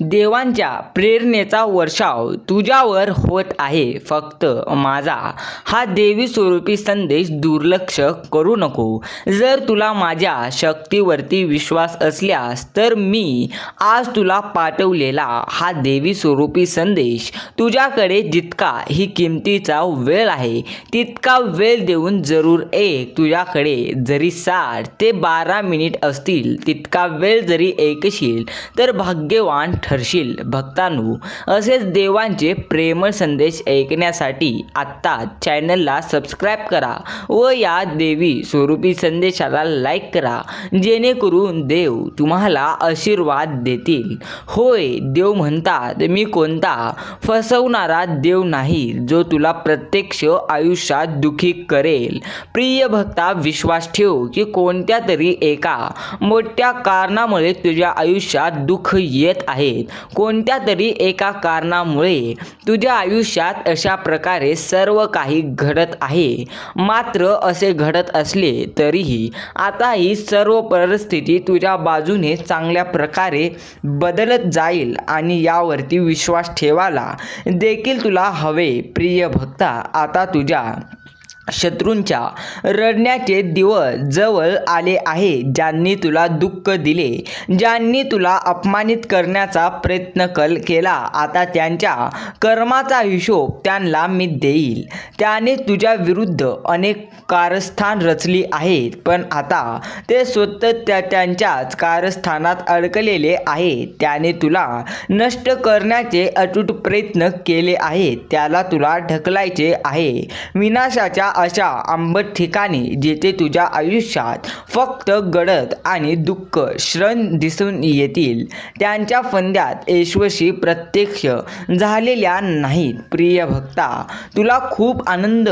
देवांच्या प्रेरणेचा वर्षाव तुझ्यावर होत आहे. फक्त माझा हा देवी स्वरूपी संदेश दुर्लक्ष करू नको. जर तुला माझ्या शक्तीवरती विश्वास असल्यास तर मी आज तुला पाठवलेला हा देवी स्वरूपी संदेश तुझ्याकडे जितका ही किमतीचा वेळ आहे तितका वेळ देऊन जरूर एक तुझ्याकडे जरी साठ ते बारा मिनिट असतील तितका वेळ जरी ऐकशील तर भाग्यवान ठरशील. भक्तांनो असेच देवांचे प्रेमळ संदेश ऐकण्यासाठी आत्ता चॅनलला सबस्क्राईब करा व या देवी स्वरूपी संदेशाला लाईक करा जेणेकरून देव तुम्हाला आशीर्वाद देतील. होय देव म्हणतात मी कोणता फसवणारा देव नाही जो तुला प्रत्यक्ष आयुष्यात दुखी करेल. प्रिय भक्ता विश्वास ठेव की कोणत्या तरी एका मोठ्या कारणामुळे तुझ्या आयुष्यात दुःख येत आहे. आहेत. कोणत्या तरी एका कारणामुळे तुझ्या आयुष्यात अशा प्रकारे सर्व काही घडत आहे. मात्र असे घडत असले तरीही आता ही सर्व परिस्थिती तुझ्या बाजूने चांगल्या प्रकारे बदलत जाईल आणि यावरती विश्वास ठेवायला देखील तुला हवे प्रिय भक्ता. आता तुझ्या शत्रूंच्या रडण्याचे दिवस जवळ आले आहे ज्यांनी तुला दुःख दिले ज्यांनी तुला अपमानित करण्याचा प्रयत्न कल केला. आता त्यांच्या कर्माचा हिशोब त्यांना मी देईल. त्याने तुझ्या विरुद्ध अनेक कारस्थान रचली आहेत पण आता ते स्वतः त्या त्यांच्याच कारस्थानात अडकलेले आहेत. त्याने तुला नष्ट करण्याचे अटूट प्रयत्न केले आहेत. त्याला तुला ढकलायचे आहे. विनाशाच्या अशा आंबट ठिकाणी जिथे तुझ्या आयुष्यात फक्त गडद आणि दुःख श्रण दिसून येतील. त्यांच्या फंद्यात यशवशी प्रत्यक्ष झालेल्या नाहीत प्रिय भक्ता. तुला खूप आनंद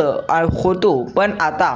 होतो पण आता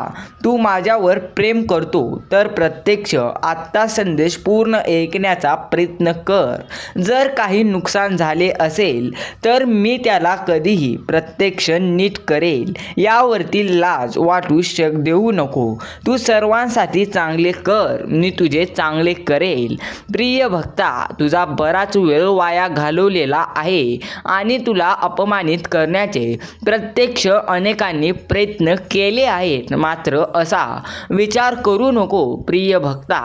तू माझ्यावर प्रेम करतो तर प्रत्यक्ष आत्ता संदेश पूर्ण ऐकण्याचा प्रयत्न कर. जर काही नुकसान झाले असेल तर मी त्याला कधीही प्रत्यक्ष नीट करेल. यावरती लाज वाटू शक देऊ नको. तू सर्वांसाठी चांगले कर मी तुझे चांगले करेल. प्रिय भक्ता तुझा बराच वेळ वाया घालवलेला आहे आणि तुला अपमानित करण्याचे प्रत्यक्ष अनेकांनी प्रयत्न केले आहेत. मात्र असा विचार करू नको प्रिय भक्ता.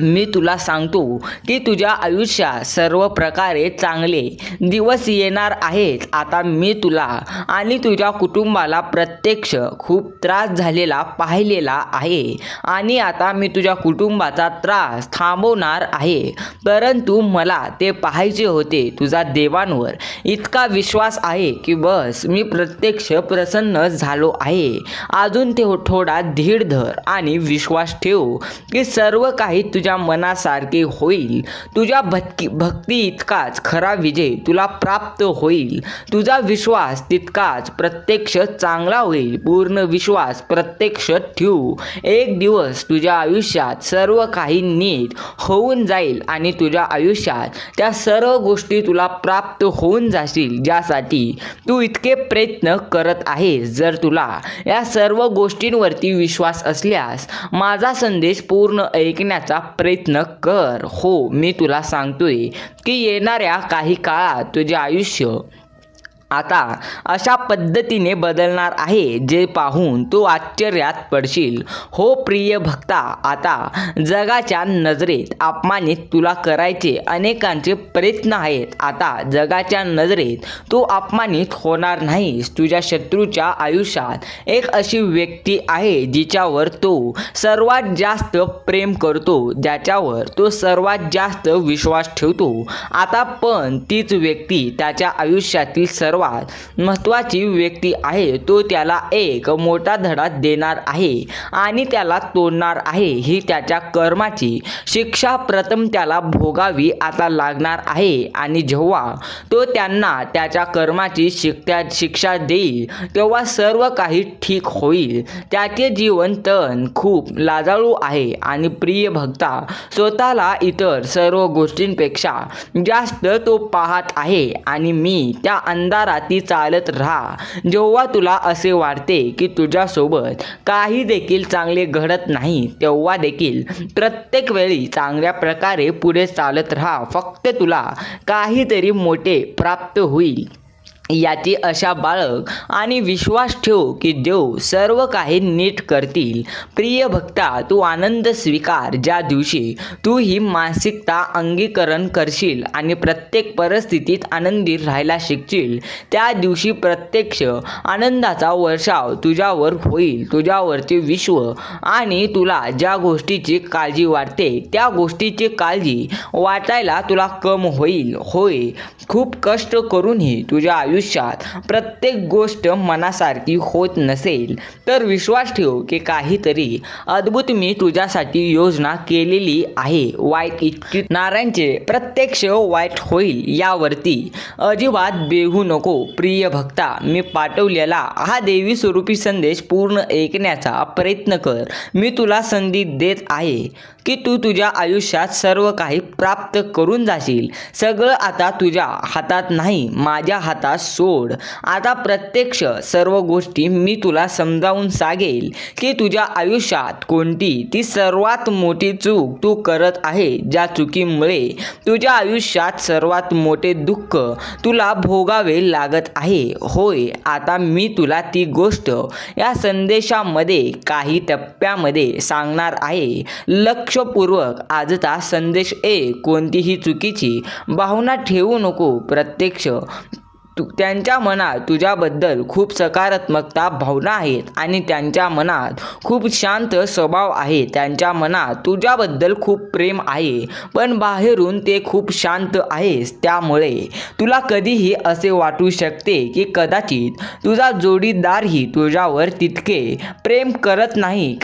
मी तुला सांगतो की तुझ्या आयुष्यात सर्व प्रकारे चांगले दिवस येणार आहेत. आता मी तुला आणि तुझ्या कुटुंबाला प्रत्यक्ष खूप त्रास झालेला पाहिलेला आहे. आणि आता मी तुझ्या कुटुंबाचा त्रास थांबवणार आहे. परंतु मला ते पाहायचे होते तुझा देवांवर. इतका विश्वास आहे की बस मी प्रत्यक्ष प्रसन्न झालो आहे. अजून ते थोडा धीर धर आणि विश्वास ठेव की सर्व काही तुझ्या तुझ्या मनासारखे होईल. तुझ्या भक्ती भक्ती इतकाच खरा विजय तुला प्राप्त होईल. तुझा विश्वास तितकाच प्रत्यक्ष चांगला होईल. पूर्ण विश्वास प्रत्यक्ष ठेवू. एक दिवस तुझ्या आयुष्यात सर्व काही नीट होऊन जाईल आणि तुझ्या आयुष्यात त्या सर्व गोष्टी तुला प्राप्त होऊन जाशील ज्यासाठी तू इतके प्रयत्न करत आहेस. जर तुला या सर्व गोष्टींवरती विश्वास असल्यास माझा संदेश पूर्ण ऐकण्याचा प्रयत्न कर. हो मी तुला सांगतोय की येणाऱ्या काही काळात तुझे आयुष्य आता अशा पद्धतीने बदलणार आहे जे पाहून तू आश्चर्यात पडशील. हो प्रिय भक्ता आता जगाच्या नजरेत अपमानित तुला करायचे अनेकांचे प्रयत्न आहेत. आता जगाच्या नजरेत तू अपमानित होणार नाहीस. तुझ्या शत्रूच्या आयुष्यात एक अशी व्यक्ती आहे जिच्यावर तो सर्वात जास्त प्रेम करतो ज्याच्यावर तो सर्वात जास्त विश्वास ठेवतो. आता पण तीच व्यक्ती त्याच्या आयुष्यातील सर्व सर्वात महत्त्वाची व्यक्ती आहे तो त्याला एक मोठा धडा देणार आहे आणि त्याला तोडणार आहे. ही त्याच्या कर्माची शिक्षा प्रथम त्याला भोगावी आता लागणार आहे आणि जेव्हा तो त्यांना त्याच्या कर्माची शिक्षा शिक्षा देईल तेव्हा सर्व काही ठीक होईल. त्याचे जीवन तण खूप लाजाळू आहे आणि प्रिय भक्ता स्वतःला इतर सर्व गोष्टींपेक्षा जास्त तो पाहत आहे आणि मी त्या अंधारात राती चालत राहा. जेव्हा तुला असे वाटते की तुझ्यासोबत काही देखील चांगले घडत नाही तेव्हा देखील प्रत्येक वेळी चांगल्या प्रकारे पुढे चालत राहा. फक्त तुला काहीतरी मोठे प्राप्त होईल. याची अशा बाळग आणि विश्वास ठेव की देव सर्व काही नीट करतील. प्रिय भक्ता तू आनंद स्वीकार. ज्या दिवशी तू ही मानसिकता अंगीकरण करशील आणि प्रत्येक परिस्थितीत आनंदी राहायला शिकशील त्या दिवशी प्रत्यक्ष आनंदाचा वर्षाव तुझ्यावर होईल. तुझ्यावरचे विश्व आणि तुला ज्या गोष्टीची काळजी वाटते त्या गोष्टीची काळजी वाटायला तुला कम होईल. होय खूप कष्ट करूनही तुझ्या आयुष्य आयुष्यात प्रत्येक गोष्ट मनासारखी होत नसेल तर विश्वास ठेव की काहीतरी अद्भुत मी तुझ्यासाठी योजना केलेली आहे. वाईट इच्छित नारायणचे प्रत्यक्ष वाईट होईल यावरती अजिबात बेहू नको. प्रिय भक्ता मी पाठवलेला हा देवी स्वरूपी संदेश पूर्ण ऐकण्याचा प्रयत्न कर. मी तुला संधी देत आहे की तू तुझ्या आयुष्यात सर्व काही प्राप्त करून जाशील. सगळं आता तुझ्या हातात नाही माझ्या हातात सोड. आता प्रत्यक्ष सर्व गोष्टी मी तुला समजावून सांगेल की तुझ्या आयुष्यात कोणती ती सर्वात मोठी चूक तू करत आहे ज्या चुकीमुळे तुझ्या आयुष्यात सर्वात मोठे दुःख तुला भोगावे लागत आहे. होय आता मी तुला ती गोष्ट या संदेशामध्ये काही टप्प्यामध्ये सांगणार आहे. लक्षपूर्वक आजचा संदेश ए कोणतीही चुकीची भावना ठेवू नको प्रत्यक्ष तु त्यांच्या मनात तुझ्याबद्दल खूप सकारात्मकता भावना आहेत आणि त्यांच्या मनात खूप शांत स्वभाव आहे. त्यांच्या मनात तुझ्याबद्दल खूप प्रेम आहे पण बाहेरून ते खूप शांत आहेस. त्यामुळे तुला कधीही असे वाटू शकते की कदाचित तुझा जोडीदारही तुझ्यावर तितके प्रेम करत नाही.